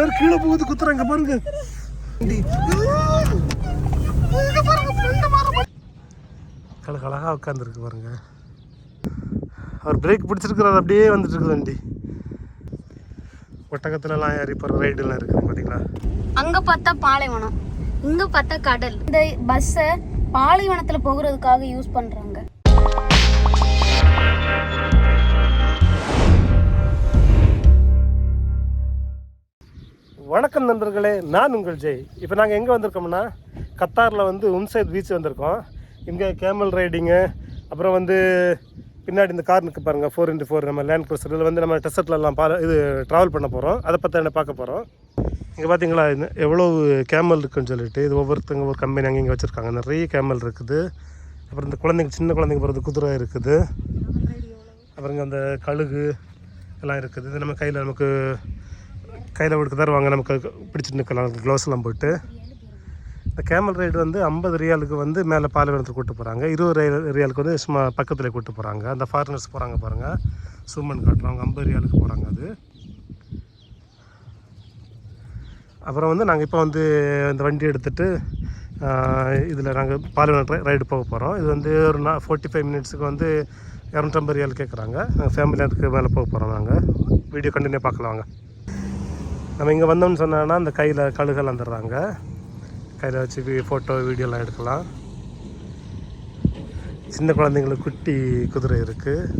வேற கீழே போகுது? குத்துறாங்க பாருங்க. அழகா உட்காந்துருக்கு பாருங்க அவர் பிரேக் பிடிச்சிருக்கிறார் அப்படியே வந்துட்டு இருக்குது வண்டி. ஒட்டகத்துலலாம் ஏறி போகிற ரைடுலாம் இருக்குது பார்த்தீங்களா அங்க பார்த்தா பாலைவனம் இங்க பார்த்தா கடல். இந்த பஸ்ஸை பாலைவனத்துல போகிறதுக்காக யூஸ் பண்றாங்க. வணக்கம் நண்பர்களே நான் உங்கள் ஜெய். இப்போ நாங்கள் எங்கே வந்திருக்கோம்னா கத்தாரில் வந்து உம்சைத் பீச் வந்திருக்கோம். இங்கே கேமல் ரைடிங்கு அப்புறம் வந்து பின்னாடி இந்த கார் நிற்க பாருங்கள் ஃபோர் இன்ட்டு ஃபோர் நம்ம லேண்ட் க்ரூசர் இதில் வந்து நம்ம டெசர்ட்லலாம் பா இது ட்ராவல் பண்ண போகிறோம் அதை பற்றி என்ன பார்க்க போகிறோம் இங்கே பார்த்தீங்களா இது எவ்வளோ கேமல் இருக்குன்னு சொல்லிட்டு இது ஒவ்வொருத்தங்க ஒரு கம்பெனி அங்கே இங்கே வச்சுருக்காங்க. நிறைய கேமல் இருக்குது. அப்புறம் இந்த குழந்தைங்க சின்ன குழந்தைங்க போகிறது குதிரை இருக்குது. அப்புறம் இங்கே அந்த கழுகு எல்லாம் இருக்குது. இது நம்ம கையில் நமக்கு கையில் கொடுக்க தருவாங்க நமக்கு பிடிச்சிட்டு நிற்கலாம். க்ளவுஸ்லாம் போட்டு. இந்த கேமல் ரைடு வந்து ஐம்பது ரியாலுக்கு வந்து மேலே பாலைவனத்தில் கூப்பிட்டு போகிறாங்க இருபது ரியல் ரியாலுக்கு வந்து சும்மா பக்கத்தில் கூப்பிட்டு போகிறாங்க அந்த ஃபாரினர்ஸ் போகிறாங்க பாருங்கள் சூமன் காட்டுறவங்க ஐம்பது ரியாலுக்கு போகிறாங்க அது. அப்புறம் வந்து நாங்கள் இப்போ வந்து இந்த வண்டி எடுத்துகிட்டு இதில் நாங்கள் பாலைவனம் ரைடு போக போகிறோம் இது வந்து ஒரு நா ஃபோர்ட்டி ஃபைவ் மினிட்ஸுக்கு வந்து இரநூற்றம்பது ரியால் கேட்குறாங்க நாங்கள் ஃபேமிலியாக மேலே போக போகிறோம் நாங்கள் வீடியோ கண்டினியூ பார்க்கலாம் வாங்க. நம்ம இங்கே வந்தோம்னு சொன்னோன்னா அந்த கையில் கழுகல் வந்துடுறாங்க கையில் வச்சு ஃபோட்டோ வீடியோலாம் எடுக்கலாம். சின்ன குழந்தைங்களுக்கு குட்டி குதிரை இருக்குது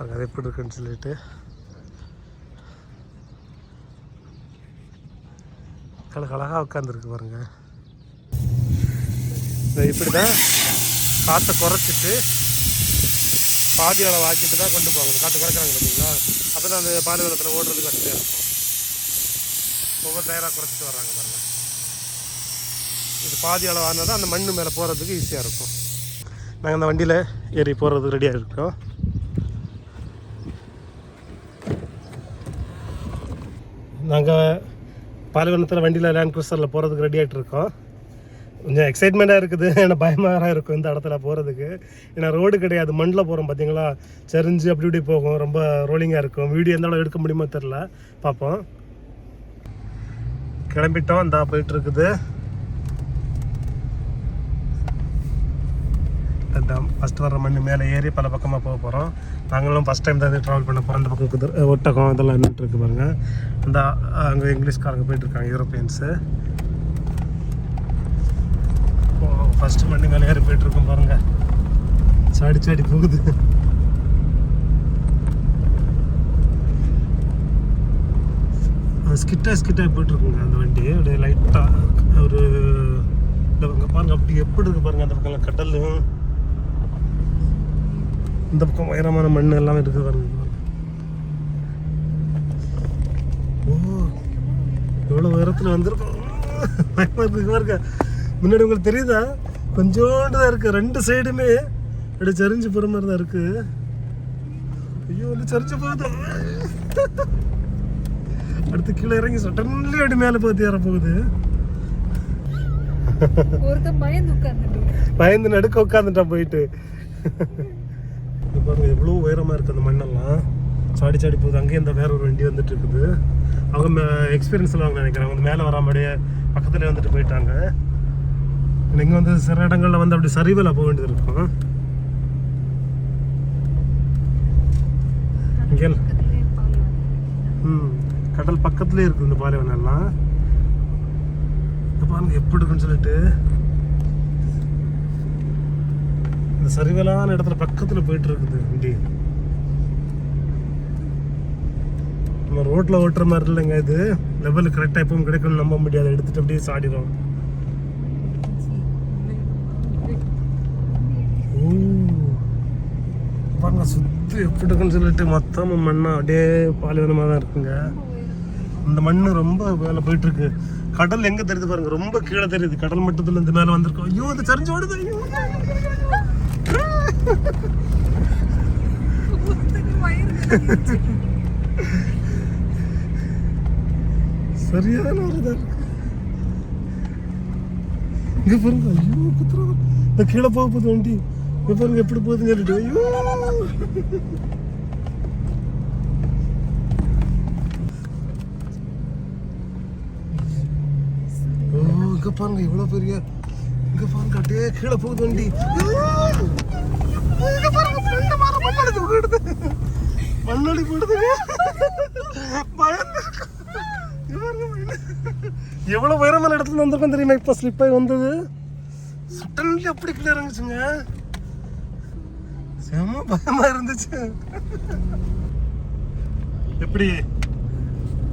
அது எப்படி இருக்குன்னு சொல்லிட்டு. கழக உட்காந்துருக்கு பாருங்க. இப்படி தான் காற்றை குறைச்சிட்டு பாதி அளவு ஆக்கிட்டு தான் கொண்டு போவாங்க. காற்று குறைக்கிறாங்க பார்த்தீங்களா? அப்போ தான் அந்த பாலைவனத்தில் ஓடுறதுக்கு வசதியாக இருக்கும். ஒவ்வொரு டயராக குறைச்சிட்டு வர்றாங்க பாருங்கள் இது பாதி அளவு ஆனால் தான் அந்த மண் மேலே போகிறதுக்கு ஈஸியாக இருக்கும். நாங்கள் அந்த வண்டியில் ஏறி போகிறதுக்கு ரெடியாக இருக்கோம். நாங்கள் பாலைவனத்தில் வண்டியில் லேண்ட் க்ரூசரில் போகிறதுக்கு ரெடி ஆகிட்டு இருக்கோம். கொஞ்சம் எக்ஸைட்மெண்ட்டாக இருக்குது. ஏன்னா பயமாக இருக்கும் இந்த இடத்துல போகிறதுக்கு ஏன்னா ரோடு கிடையாது. மண்ணில் போகிறோம் பார்த்தீங்களா செரிஞ்சு அப்படி இப்படி போகும். ரொம்ப ரோலிங்காக இருக்கும். வீடியோ எந்த அளவு எடுக்க முடியுமோ தெரில பார்ப்போம் கிளம்பிட்டோம். இந்தா போயிட்டுருக்குது இருக்குது. ஃபஸ்ட் வர மண் மேலே ஏறி பல பக்கமாக போக போகிறோம் நாங்களும் ஃபஸ்ட் டைம் தான் ட்ராவல் பண்ண போகிறோம் அந்த பக்கம் குதிரை ஒட்டகம் இதெல்லாம் நின்றுட்டு இருக்கு அந்த அங்கே இங்கிலீஷ்காரங்க போயிட்டுருக்காங்க யூரோப்பியன்ஸு ஃபஸ்ட்டு மண்ணு மேலே ஏறி போயிட்டுருக்கோம் பாருங்க. சாடி சாடி போகுது. ஸ்கிட்டா ஸ்கிட்டாக போயிட்டுருக்குங்க அந்த வண்டி. அப்படியே லைட்டாக ஒரு இல்லை பாருங்க பாருங்க அப்படி எப்படி இருக்குது பாருங்க அந்த பக்கம் கடல். இந்த பக்கம் உயரமான மண் எல்லாம் இருக்குது பாருங்க ஓ எவ்வளோ உயரத்தில் வந்திருக்கோம். பயமாக இருக்கு பாருங்க. முன்னாடி உங்களுக்கு தெரியுதா? கொஞ்சோண்டு தான் இருக்கு. ரெண்டு சைடுமே அப்படியே சரிஞ்சு போகிற மாதிரி தான் இருக்கு. ஐயோ வந்து சரிஞ்சு போகுது. அடுத்து கீழே இறங்கி சட்டன்லி அப்படி மேலே போகுது ஏற போகுது. பயந்து நடுக்க உட்காந்துட்டான் போயிட்டு. பாருங்க எவ்வளோ உயரமா இருக்கு அந்த மண்ணெல்லாம். சாடி சாடி போகுது. அங்கேயும் இந்த வேற ஒரு வண்டி வந்துட்டு இருக்குது. அவங்க எக்ஸ்பீரியன்ஸ் அவங்க நினைக்கிறேன். அவங்க மேலே வராமடியே பக்கத்துல வந்துட்டு போயிட்டாங்க. நீங்கள் வந்து சில இடங்களில் வந்து அப்படி சரிவில் போக வேண்டியது இருக்கும். இங்கே ம் கடல் பக்கத்துலேயே இருக்குது இந்த பாலைவனம் எல்லாம். பாருங்க எப்படி இருக்குன்னு சொல்லிட்டு இந்த சரிவலான இடத்துல பக்கத்தில் போயிட்டு இருக்குது வண்டி. நம்ம ரோட்டில் ஓட்டுற மாதிரி இல்லைங்க இது. லெவல் கரெக்டாக எப்பவும் கிடைக்கும்னு நம்ப முடியாது. எடுத்துட்டு அப்படியே சாடிடும் ஓ. பாருங்க சுற்றி எப்படி இருக்குன்னு சொல்லிட்டு மொத்தமும் மண்ணா அப்படியே பாலைவனமாக தான் இருக்குங்க. இந்த மண்ணு ரொம்ப மேலே போயிட்டு இருக்கு கடல் எங்க தெரியுது பாருங்க ரொம்ப கீழே தெரியுது. கடல் மட்டத்துல இந்த மேலே வந்திருக்கோம். ஐயோ அது சரிஞ்சு ஓடுது. ஐயோ. சரியான ஒரு இதாக இருக்கு. இங்க பாருங்க ஐயோ குத்துறோம் இந்த கீழே போக போகுது வண்டி. பாருங்க எப்படி போகுதுன்னு சொல்லிட்டு ஐயோ. இங்க பாருங்க இவ்வளவு பெரிய இங்க பாருங்க அப்படியே கீழே போகுது வண்டி. இங்க பாருங்க ஃப்ரெண்ட் மாற மண்ணடி தூக்கிடுது மண்ணடி போடுதுங்க பயந்து. எவ்வளவு உயரமான இடத்துல வந்திருக்கோம் தெரியுமா? இப்ப ஸ்லிப் ஆகி வந்தது. சட்டன்லி அப்படி கீழே இறங்குச்சுங்க செம்ம பயமா இருந்துச்சு. எப்படி?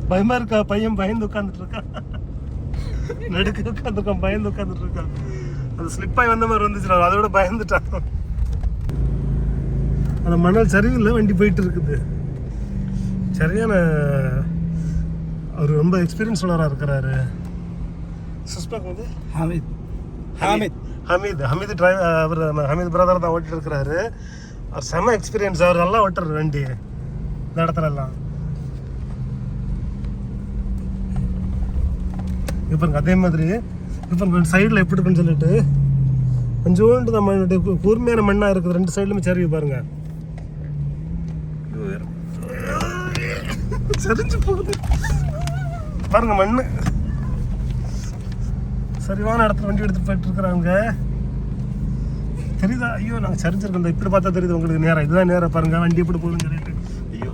பயமா இருக்கா? பையன் பயந்து உட்காந்துட்டு இருக்கான் நடுக்க உட்காந்துருக்கான் பயந்து உட்காந்துட்டு இருக்கான் அது ஸ்லிப் ஆகி வந்த மாதிரி வந்துச்சு. அதை விட பயந்துட்டான். அந்த மணல் சரிவில் வண்டி போயிட்டு இருக்குது சரியான அவர் ரொம்ப எக்ஸ்பீரியன்ஸ் உள்ளவராக இருக்கிறாரு. சுஸ்பக் வந்து? ஹமீத். ஹமீத். ஹமீத். ஹமீத் டிரைவர் அவர் ஹமீத் பிரதர் தான் ஓட்டிட்டு இருக்கிறாரு அவர் செம எக்ஸ்பீரியன்ஸ் அவர் நல்லா ஓட்டுறாரு வண்டி. இந்த இடத்துல எல்லாம் இப்போ அதே மாதிரி. இப்போ பாருங்க சைடில் எப்படி இருக்குன்னு சொல்லிட்டு. கொஞ்சோண்டு நம்ம கூர்மையான மண்ணாக இருக்குது. ரெண்டு சைடுலுமே சரிவு பாருங்க. சரிஞ்சு போகுது. பாருங்க மண்ணு. சரிவான இடத்துல வண்டி எடுத்து போயிட்டு இருக்கிறாங்க. தெரியுதா? ஐயோ நாங்கள் சரிஞ்சிருக்கோம் இந்த இப்படி பார்த்தா தெரியுது உங்களுக்கு. நேரம் இதுதான் நேரம் பாருங்க. வண்டி எப்படி போகுதுன்னு சொல்லிட்டு. ஐயோ.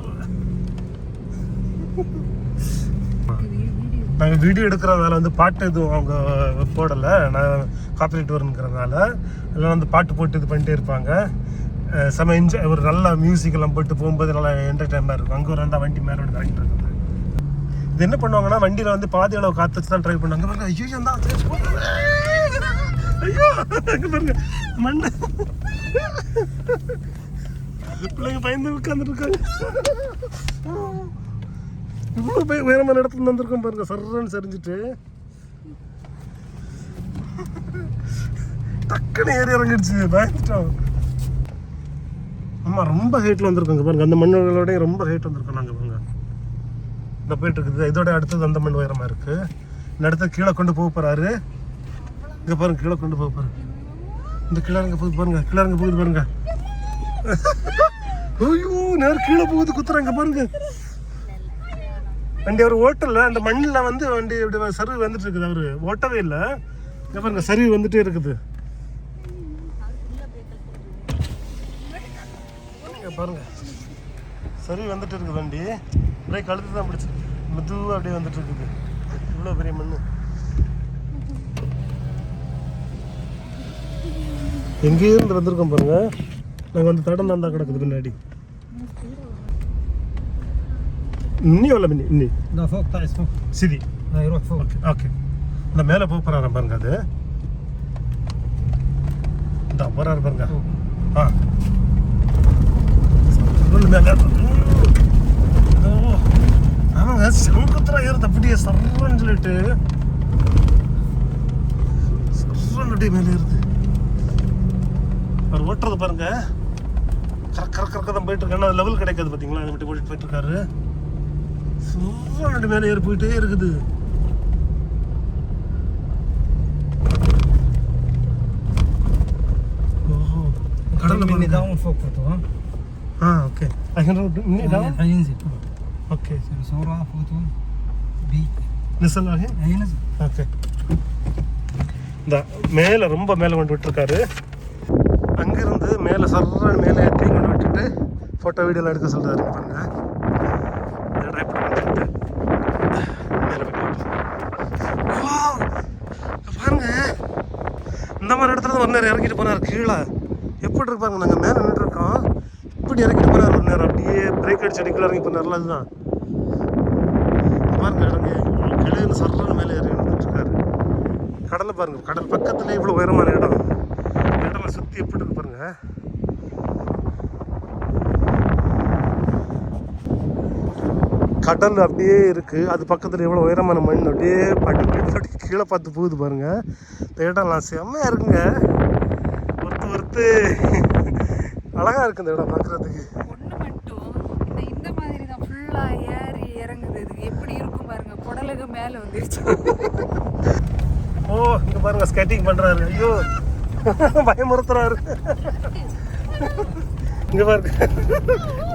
நாங்கள் வீடியோ எடுக்கிறதால வந்து பாட்டு எதுவும் அவங்க போடலை. நான் காப்பிரைட் வருங்கிறதுனால எல்லாம் வந்து பாட்டு போட்டு இது பண்ணிட்டே இருப்பாங்க. செம என்ஜாய் ஒரு நல்ல மியூசிக் எல்லாம் போட்டு போகும்போது நல்லா என்டர்டைன்மெண்ட் இருக்கும். அங்கே ஒரு ரெண்டா வண்டி மேலே ஒன்று கரெக்ட் இருக்குது இது என்ன பண்ணுவாங்கன்னா வண்டியில் வந்து பாதி அளவு காற்று வச்சு தான் ட்ரை பண்ணுவாங்க ஐயோ அந்த ஐயோ அங்க பாருங்க. மண்ண. பிள்ளைங்க பயந்து உட்கார்ந்துட்டு இருக்காங்க இவ்வளோ போய் உயரமான இடத்துல வந்திருக்கோம் பாருங்க. சர்றன்னு சரிஞ்சிட்டு. டக்குன்னு ஏறி இறங்கிடுச்சு. பயந்துட்டோம். ஆமாம் ரொம்ப ஹைட்டில் வந்திருக்கோங்க பாருங்க. அந்த மண்ணுகளோடய ரொம்ப ஹைட் வந்திருக்கோம் நாங்கள் பாருங்க. இந்த போயிட்டு இருக்குது. இதோட அடுத்தது அந்த மண் உயரமாக இருக்குது இந்த இடத்த கீழே கொண்டு போக போகிறாரு இங்கே பாருங்க கீழே கொண்டு போக பாருங்க. இந்த கிளாருங்க போகுது பாருங்க கிளாருங்க போகுது பாருங்க. ஐயோ நேரம் கீழே போகுது குத்துறாங்க பாருங்க. வண்டி அவர் ஓட்டல அந்த மண்ணில் வந்து வண்டி இப்படி சர்வு வந்துட்டு இருக்குது அவரு. ஓட்டவே இல்லை. இங்கே பாருங்க சர்வு வந்துட்டே இருக்குது. பாருங்க. சரி வந்துட்டு இருக்குது வண்டி. பிரேக் கழுத்து தான் பிடிச்சி. மெதுவாக அப்படியே வந்துட்டு இருக்குது. இவ்வளோ பெரிய மண்ணு. எங்கேயிருந்து வந்திருக்கோம் பாருங்க நாங்கள் வந்து தடம் தான் கிடக்குது பின்னாடி இன்னி எவ்வளோ மின்னி இன்னி ده فوق تعس فوق சிரி لا يروح فوق ஓகே ஓகே இந்த மேலே போக போகிறாரு பாருங்க அது இந்த போகிறாரு பாருங்க ஆ உள்ள மேலே ஓ ஆமாங்க செங்குத்துறா ஏறுது அப்படியே சர்றன்னு சொல்லிட்டு சர்றன்னு அப்படியே மேலே ஏறுது அவர் ஓட்டுறது பாருங்க. கரெக்ட் கரெக்ட் கரெக்டாக தான் போயிட்டு இருக்கு. லெவல் கிடைக்காது பார்த்தீங்களா அதை மட்டும் ஓட்டிட்டு போயிட்டு இருக்காரு. சும்மா ரெண்டு மேலே ஏறி போயிட்டே இருக்குது. हाँ ओके आई कैन रोड नहीं down I in sit okay sir so okay இந்த மேலே ரொம்ப மேலே கொண்டு விட்டுருக்காரு. அங்கிருந்து மேலே சர்ற மேலே ஏற்றி கொண்டு விட்டுட்டு ஃபோட்டோ வீடியோலாம் எடுக்க சொல்கிறாரு பாருங்க. பாருங்க. இந்த மாதிரி இடத்துல ஒரு நேரம் இறக்கிட்டு போனார் கீழே. எப்படி இருக்கு பாருங்க நாங்கள் மேலே நின்றுருக்கோம். இப்படி இறக்கிட்டு போனார் ஒரு நேரம். அப்படியே பிரேக் அடிச்சு அடிக்கல இறங்கி போனார்ல அதுதான். பாருங்க இறங்கி கிளியிருந்து சர்றன்னு மேலே ஏறி வந்துட்டு இருக்காரு. கடலை பாருங்க கடல் பக்கத்துல இவ்வளோ உயரமான இடம். இந்த சுற்றி எப்படி கடல் அப்படியே இருக்கு. அது பக்கத்தில் எவ்வளோ உயரமான மண் அப்படியே படி படி கீழே பார்த்து போகுது பாருங்க. இந்த இடம்லாம் செம்மையா இருக்குங்க. ஒருத்து ஒருத்து அழகா இருக்கு இந்த இடம் பார்க்குறதுக்கு. ஒண்ணு மட்டும் இந்த இந்த மாதிரி தான் ஃபுல்லா ஏறி இறங்குது. இது எப்படி இருக்கும் பாருங்க. குடலுக்கு மேல வந்துருச்சு. ஓ இங்க பாருங்க ஸ்கேட்டிங் பண்றாரு. ஐயோ. பயமுறுத்துறாரு. இங்க பாருங்க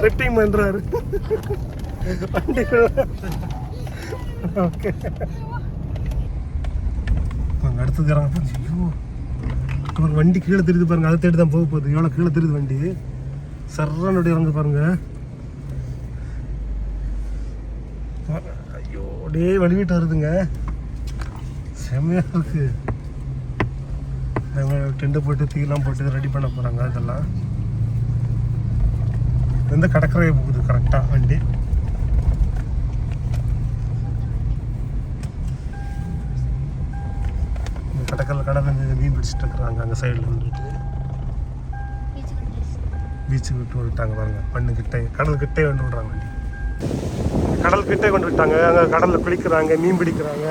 ட்ரிப்பிங் பண்றாரு. வண்டி ஓகே அடுத்தது இறங்க ஐயோ. பாருங்க வண்டி கீழே தெரியுது பாருங்க. அதை தேடி தான் போக போகுது. எவ்வளோ கீழே தெரியுது வண்டி. சர்றானுடைய இறங்க பாருங்க. ஐயோ அப்படியே வழிவிட்டு வருதுங்க. செம்மையாக இருக்குது டெண்டை போட்டு தீலாம் போட்டு ரெடி பண்ண போறாங்க இதெல்லாம் எந்த கடற்கரையை போகுது கரெக்டாக வண்டி. இந்த கடற்கரையில் கடல் இருந்து மீன் பிடிச்சிட்டு இருக்கிறாங்க அங்கே சைடில் நின்றுட்டு. பீச்சுக்கு விட்டு விட்டாங்க பாருங்க மண்ணு கிட்டே கடல் கிட்டே கொண்டு விடுறாங்க வண்டி. கடல் கிட்டே கொண்டு விட்டாங்க அங்கே கடலில் குளிக்கிறாங்க மீன் பிடிக்கிறாங்க.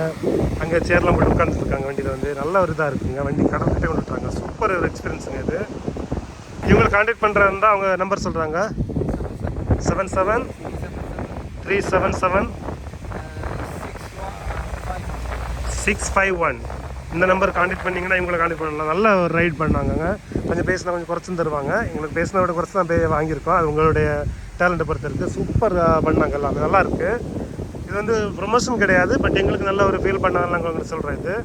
அங்கே சேர்லாம் போட்டு உட்காந்துட்டு இருக்காங்க வண்டியில் வந்து. நல்ல ஒரு இதாக இருக்குங்க. வண்டி கடல் கிட்டே கொண்டு விட்டாங்க சூப்பர் ஒரு எக்ஸ்பீரியன்ஸுங்க இது. இவங்களை காண்டாக்ட் பண்ணுறதா அவங்க நம்பர் சொல்கிறாங்க seven seven three seven seven six five one இந்த நம்பர் காண்டாக்ட் பண்ணிங்கன்னா இவங்களை காண்டாக்ட் பண்ணலாம். நல்ல ஒரு ரைட் பண்ணாங்கங்க. கொஞ்சம் பேசினா கொஞ்சம் குறைச்சும் தருவாங்க. எங்களுக்கு பேசின விட குறைச்சி தான் பே வாங்கியிருக்கோம். அது உங்களுடைய டேலண்ட்டை பொறுத்த இருக்குது சூப்பர் பண்ணாங்க எல்லாமே. நல்லா இருக்குது இது வந்து ப்ரொமோஷன் கிடையாது பட் எங்களுக்கு நல்ல ஒரு ஃபீல் பண்ணாங்க உங்களுக்கு சொல்கிறேன் இது.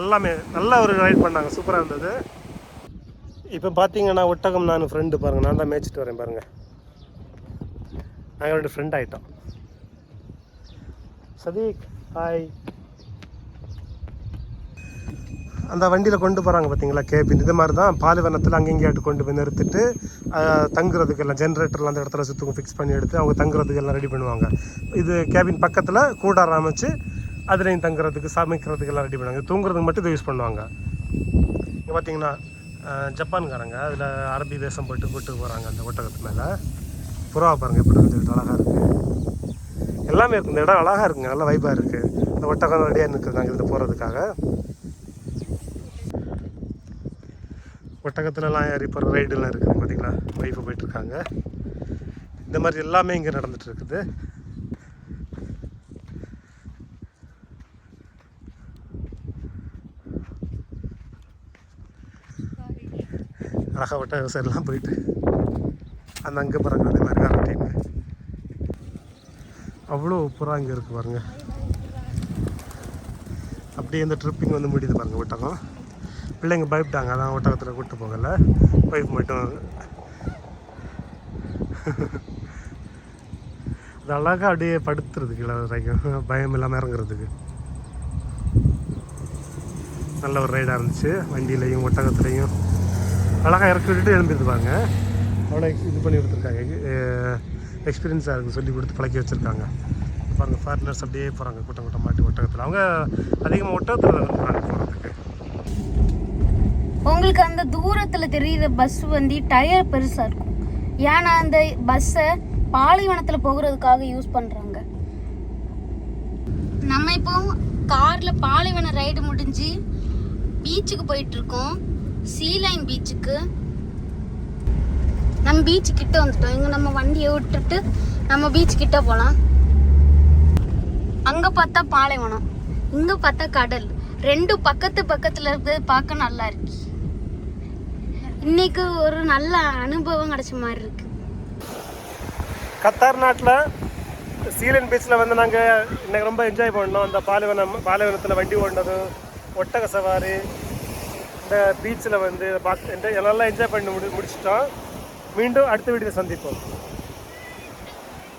எல்லாமே நல்ல ஒரு ரைட் பண்ணாங்க சூப்பராக இருந்தது. இப்போ பார்த்தீங்கன்னா ஒட்டகம் நான் ஃப்ரெண்டு பாருங்கள் நான் தான் மேய்ச்சிட்டு வரேன் பாருங்கள் நாங்கள் ரெண்டு ஃப்ரெண்ட் ஆகிட்டோம் சதீக் ஹாய் அந்த வண்டியில் கொண்டு போகிறாங்க பார்த்தீங்களா கேபின். இது மாதிரி தான் பாலைவனத்தில் அங்கங்கேயாட்டு கொண்டு போய் நிறுத்திட்டு தங்குறதுக்கெல்லாம் தங்குறதுக்கு எல்லாம் ஜென்ரேட்டர்லாம் அந்த இடத்துல சுத்தம் ஃபிக்ஸ் பண்ணி எடுத்து அவங்க தங்குறதுக்கு எல்லாம் ரெடி பண்ணுவாங்க. இது கேபின் பக்கத்தில் கூடாரம் அமைச்சு அதுலேயும் தங்குறதுக்கு சமைக்கிறதுக்கு எல்லாம் ரெடி பண்ணுவாங்க தூங்குறதுக்கு மட்டும் இதை யூஸ் பண்ணுவாங்க. இங்கே பார்த்தீங்கன்னா ஜப்பான்காரங்க அதில் அரபி வேஷம் போட்டு கூட்டு போகிறாங்க அந்த ஒட்டகத்து மேலே. புறா பாருங்கள் எப்படி இருக்குது அழகாக இருக்குது எல்லாமே இருக்குது இந்த இடம் அழகாக இருக்குங்க நல்ல வைப்பாக இருக்குது இந்த ஒட்டகம் ரெடியாக நிற்கிறது நாங்கள் இதில் போகிறதுக்காக ஒட்டகத்துலலாம் ஏறி போகிற ரைடுலாம் இருக்குது பார்த்தீங்களா? ஒய்ஃபு போயிட்டுருக்காங்க. இந்த மாதிரி எல்லாமே இங்கே நடந்துகிட்ருக்குது இருக்குது அழகாக விட்ட சைடெலாம் போயிட்டு அந்த அங்கே போகிறாங்க அதே மாதிரி வேறு அவ்வளோ புறா இங்கே இருக்குது பாருங்க. அப்படியே இந்த ட்ரிப்பிங் வந்து முடியுது பாருங்க ஒட்டகம். பிள்ளைங்க பயப்பட்டாங்க. அதான் ஒட்டகத்தில் கூப்பிட்டு போகல. ஒய்ஃப் மட்டும் அது அழகாக அப்படியே படுத்துறதுக்கு இல்லை வரைக்கும். பயம் இல்லாமல் இறங்குறதுக்கு. நல்ல ஒரு ரைடாக இருந்துச்சு. வண்டியிலையும் ஒட்டகத்துலேயும். அழகாக இறக்கி விட்டுட்டு எழும்பிடுது பாருங்க. அவ்வளோ இது பண்ணி கொடுத்துருக்காங்க. எக்ஸ்பீரியன்ஸாக இருக்குது சொல்லி கொடுத்து பழக்கி வச்சுருக்காங்க. பாருங்கள் ஃபாரினர்ஸ் அப்படியே போகிறாங்க கூட்டம் கூட்டம் மாட்டி ஒட்டகத்தில். அவங்க அதிகமாக ஒட்டகத்தில் இருக்கிறாங்க உங்களுக்கு அந்த தூரத்தில் தெரியுற பஸ் வந்து டயர் பெருசாக இருக்கும். ஏன்னா அந்த பஸ்ஸை பாலைவனத்தில் போகிறதுக்காக யூஸ் பண்ணுறாங்க நம்ம இப்போ காரில் பாலைவன ரைடு முடிஞ்சு பீச்சுக்கு போயிட்டுருக்கோம். சீலைன் பீச்சுக்கு நம்ம பீச்சு கிட்ட வந்துட்டோம். இங்கே நம்ம வண்டியை விட்டுட்டு நம்ம பீச் கிட்ட போகலாம் அங்கே பார்த்தா பாலைவனம் இங்கே பார்த்தா கடல். ரெண்டு பக்கத்து பக்கத்தில் இருக்கிறது பார்க்க நல்லா இருக்கு. இன்னைக்கு ஒரு நல்ல அனுபவம் கிடைச்ச மாதிரி இருக்கு. கத்தார் நாட்டில் சீலன் பீச்சில் வந்து நாங்கள் இன்னைக்கு ரொம்ப என்ஜாய் பண்ணோம். அந்த பாலைவனம் பாலைவனத்தில் வண்டி ஓடினது ஒட்டக சவாரி இந்த பீச்சில் வந்து பார்த்து எல்லாம் என்ஜாய் பண்ணி முடி முடிச்சிட்டோம். மீண்டும் அடுத்த வீட்டில் சந்திப்போம்.